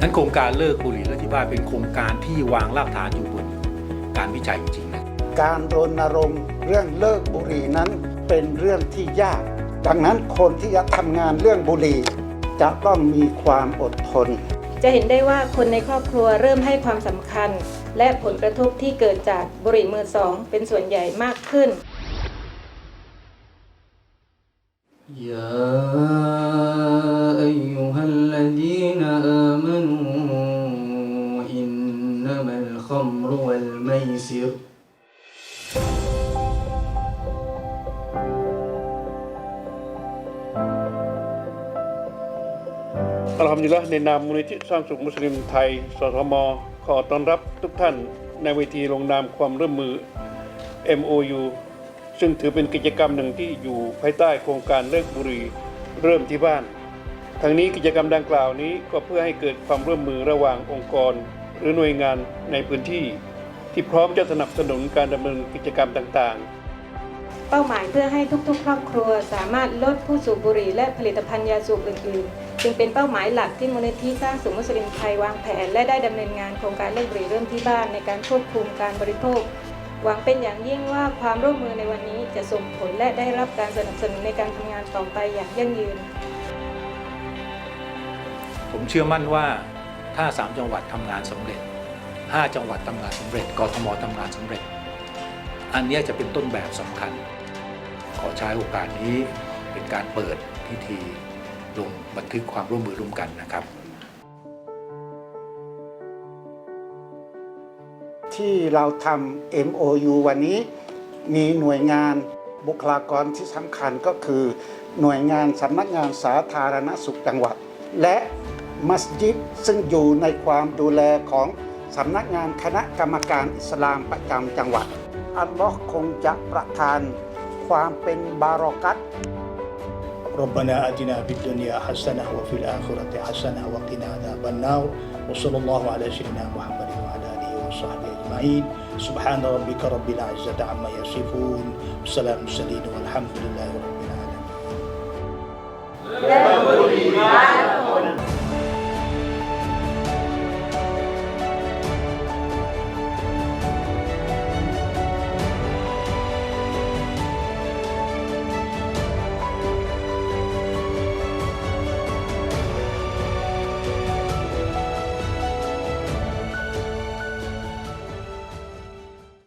นั้นโครงการเลิกบุหรี่และที่บ้านเป็นโครงการที่วางรากฐานอยู่บนการวิจัยจริงๆนะการรณรงค์เรื่องเลิกบุหรี่นั้นเป็นเรื่องที่ยาก ดังนั้นคนที่จะทำงานเรื่องบุหรี่จะต้องมีความอดทน จะเห็นได้ว่าคนในครอบครัวเริ่มให้ความสำคัญ และผลกระทบที่เกิดจากบุหรี่มือสอง เป็นส่วนใหญ่มากขึ้น يا آمنوا إنما الخمر والميسر อัลฮัมดุลิลละในนามมูลนิธิสร้างสุขมุสลิมไทย สทม ขอต้อนรับทุกท่านในเวทีลงนามความร่วมมือ MOU ซึ่งถือเป็นกิจกรรมหนึ่งที่อยู่ภายใต้โครงการเลิกบุหรี่เริ่มที่บ้าน ทั้งนี้กิจกรรมดังกล่าวนี้ก็เพื่อให้เกิดความร่วมมือระหว่างองค์กร หรือหน่วยงานในพื้นที่ ที่พร้อมจะสนับสนุนการดำเนินกิจกรรมต่างๆเป้าหมายเพื่อให้ทุกๆ ครอบครัวสามารถลดผู้สูบบุหรี่และผลิตภัณฑ์ยาสูบอื่นๆ จึงเป็นเป้าหมายหลักที่มูลนิธิสร้างสุขมุสลิมไทยวางแผน และได้ดำเนินงานโครงการเลิกบุหรี่เริ่มที่บ้านในการควบคุมการบริโภค หวังเป็นอย่างยิ่งว่าความร่วมมือในวันนี้จะส่งผลและได้รับการสนับสนุนในการทำงานต่อไปอย่างยั่งยืน ผมเชื่อมั่นว่าถ้า 3 จังหวัดทำงานสำเร็จ 5 จังหวัดทำงานสำเร็จกทมทำงานสำเร็จ อันนี้จะเป็นต้นแบบสำคัญ ขอใช้โอกาสนี้เป็นการเปิดพิธีลงบันทึกความร่วมมือร่วมกันนะครับ ที่เราทำ MOU วันนี้มีหน่วยงานบุคลากรที่สำคัญก็คือ หน่วยงานสำนักงานสาธารณสุขจังหวัด และ มัสยิดซึ่งอยู่ในความดูแลของสำนักงานคณะกรรมการอิสลามประจำจังหวัด อัลลอฮ์คงจะประทานความเป็นบารอกัต ربنا آتنا في الدنيا حسنة وفي الآخرة حسنة وقنا عذاب النار وصلى الله على سيدنا محمد وعلى آله وصحبه أجمعين سبحان ربك رب العزة عما يصفون وسلام المرسلين والحمد لله رب العالمين